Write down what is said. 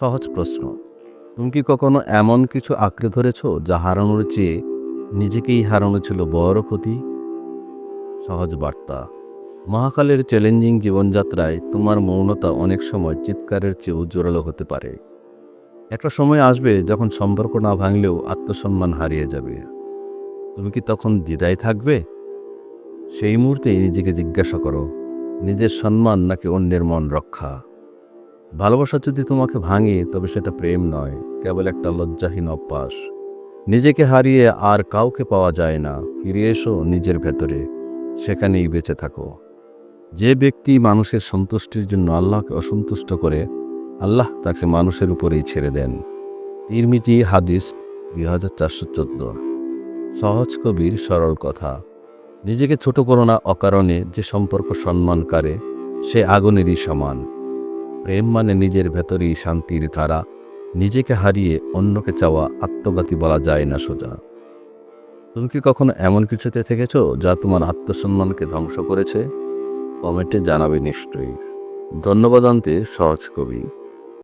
সহজ প্রশ্ন। তুমি কি কখনো এমন কিছু আঁকড়ে ধরেছ যা হারানোর চেয়ে নিজেকেই হারানো ছিল বড় ক্ষতি? সহজ বার্তা। মহাকালের চ্যালেঞ্জিং জীবনযাত্রায় তোমার মৌনতা অনেক সময় চিৎকারের চেয়েও জোরালো হতে পারে। একটা সময় আসবে যখন সম্পর্ক না ভাঙলেও আত্মসম্মান হারিয়ে যাবে। তুমি কি তখন দ্বিধায় থাকবে? সেই মুহূর্তেই নিজেকে জিজ্ঞাসা করো, নিজের সম্মান নাকি অন্যের মন রক্ষা? ভালোবাসা যদি তোমাকে ভাঙে, তবে সেটা প্রেম নয়, কেবল একটা লজ্জাহীন অভ্যাস। নিজেকে হারিয়ে আর কাউকে পাওয়া যায় না, ফিরে এসো নিজের ভেতরে, সেখানেই বেঁচে থাকো। যে ব্যক্তি মানুষের সন্তুষ্টির জন্য আল্লাহকে অসন্তুষ্ট করে, আল্লাহ তাকে মানুষের উপরেই ছেড়ে দেন। তিরমিতি হাদিস দুই হাজার চারশো চোদ্দ। সহজ কবির সরল কথা। নিজেকে ছোট করো না অকারণে, যে সম্পর্ক সম্মান করে, সে আগুনেরই সমান। প্রেম মানে নিজের ভেতরেই শান্তির ধারা। নিজেকে হারিয়ে অন্যকে চাওয়া আত্মঘাতী বলা যায় না সোজা। তুমি কি কখনো এমন কিছুতে থেকেছ যা তোমার আত্মসম্মানকে ধ্বংস করেছে? কমেন্টে জানাবে নিশ্চয়ই। ধন্যবাদ আনতে সহজ কবি।